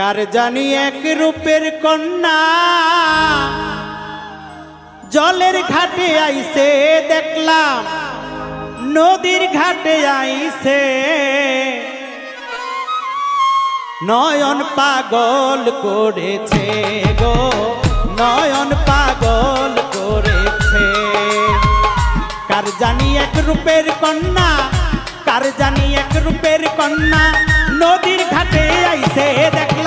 কার জানি এক রূপের কন্যা? জলের ঘাটে আইছে দেখলাম, নদীর ঘাটে আইছে নয়ন পাগল করেছে গো, নয়ন পাগল করেছে। কার জানি এক রূপের কন্যা, কার জানি এক রূপের কন্যা, নদীর ঘাটে আইছে দেখলাম।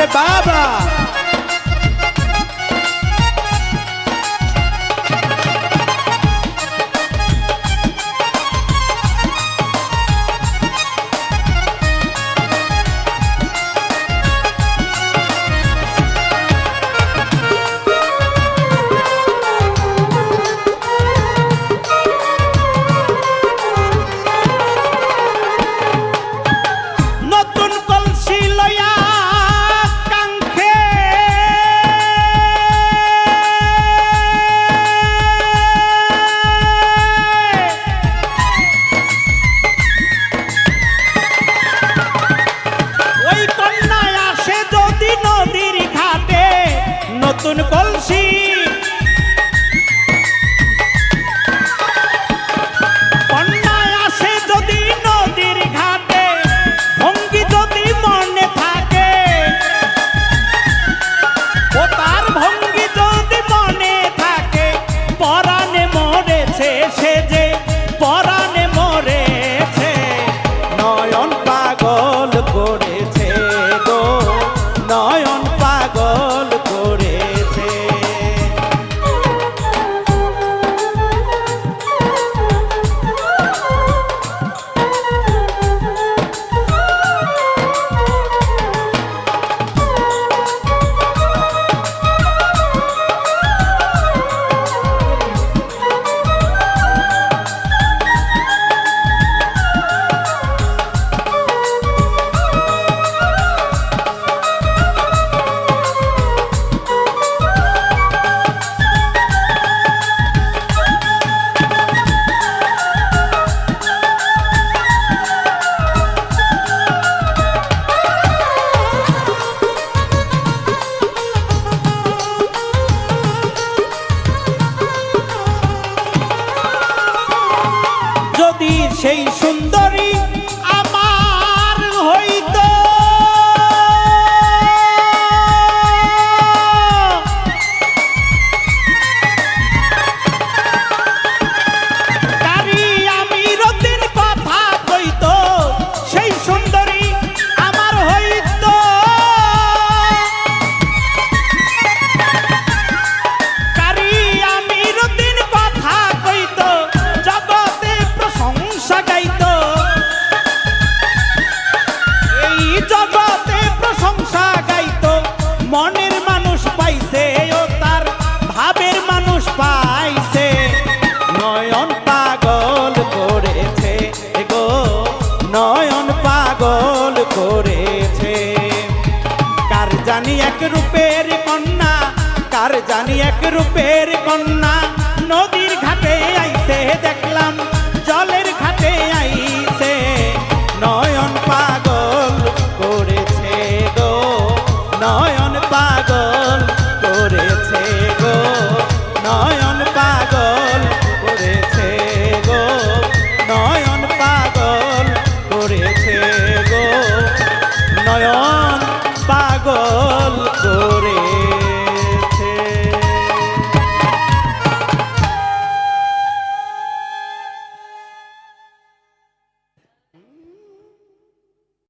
અરે બાબા পাগল করেছে কার জানি এক রূপের কন্যা, কার জানি এক রূপের কন্যা। নদীর ঘাটে আইসে দেখলাম